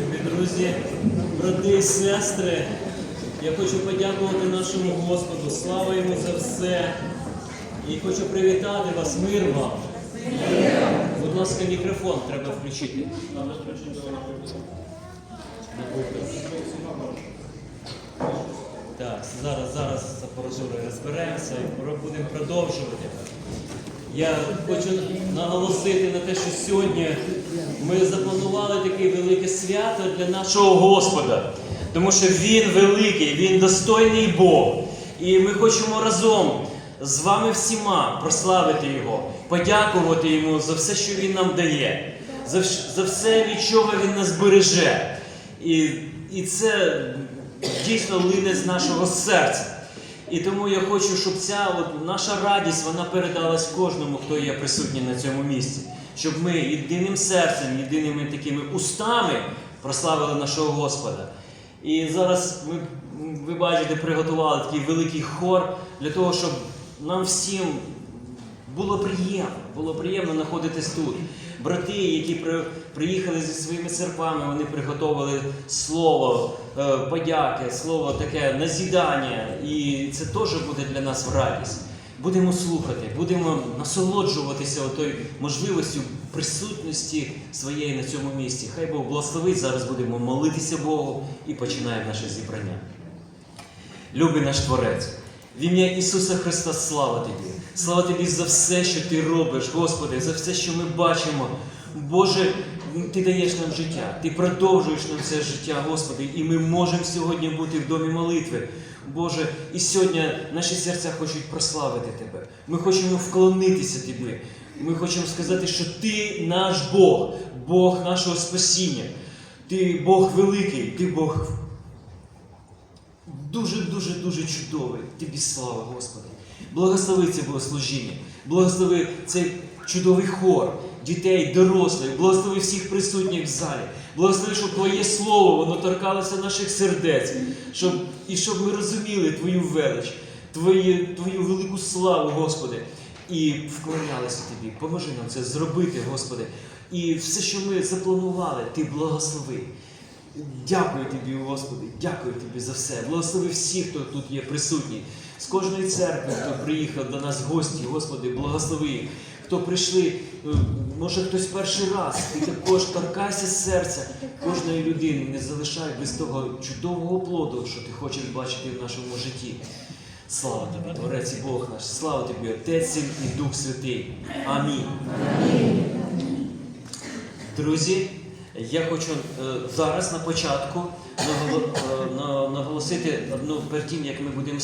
Любі друзі, брати і сестри, я хочу подякувати нашому Господу. Слава йому за все. І хочу привітати вас, мир вам. Будь ласка, мікрофон треба включити. Так, зараз, зараз з апаратурою розберемося і будемо продовжувати. Я хочу наголосити на те, що сьогодні ми запланували таке велике свято для нашого Господа, тому що Він великий, Він достойний Бог. І ми хочемо разом з вами всіма прославити Його, подякувати Йому за все, що Він нам дає, за, за все, від чого Він нас береже. І, і це дійсно лине з нашого серця. І тому я хочу, щоб ця от наша радість вона передалась кожному, хто є присутній на цьому місці. Щоб ми єдиним серцем, єдиними такими устами прославили нашого Господа. І зараз ми, ви бачите, приготували такий великий хор для того, щоб нам всім було приємно, було приємно знаходитись тут. Брати, які приїхали зі своїми серпами, вони приготовили слово е, подяки, слово таке назідання. І це теж буде для нас в радість. Будемо слухати, будемо насолоджуватися отою можливістю присутності своєї на цьому місці. Хай Бог благословить. Зараз будемо молитися Богу і починаємо наше зібрання. Любий наш Творець, в ім'я Ісуса Христа, слава Тобі! Слава Тобі за все, що Ти робиш, Господи, за все, що ми бачимо. Боже, Ти даєш нам життя, Ти продовжуєш нам це життя, Господи, і ми можемо сьогодні бути в домі молитви. Боже, і сьогодні наші серця хочуть прославити Тебе. Ми хочемо вклонитися Тобі. Ми хочемо сказати, що Ти наш Бог, Бог нашого спасіння. Ти Бог великий, Ти Бог Дуже-дуже дуже чудовий. Тобі слава, Господи. Благослови це богослужіння, благослови цей чудовий хор, дітей, дорослих, благослови всіх присутніх в залі. Благослови, щоб Твоє слово воно торкалося наших сердець, щоб, і щоб ми розуміли Твою велич, Твою, Твою велику славу, Господи, і вклонялися Тобі. Поможи нам це зробити, Господи. І все, що ми запланували, Ти благослови. Дякую тобі, Господи, дякую тобі за все. Благослови всіх, хто тут є присутній. З кожної церкви, хто приїхав до нас в гості, Господи, благослови їх. Хто прийшли, е, може хтось перший раз, ти також торкайся серця кожної людини, не залишай без того чудового плоду, що ти хочеш бачити в нашому житті. Слава тобі, Творець і Бог наш, слава тобі, Отець Син і Дух Святий. Амінь. Друзі, я хочу е, зараз на початку е, на- наголосити одну перед тим, як ми будемо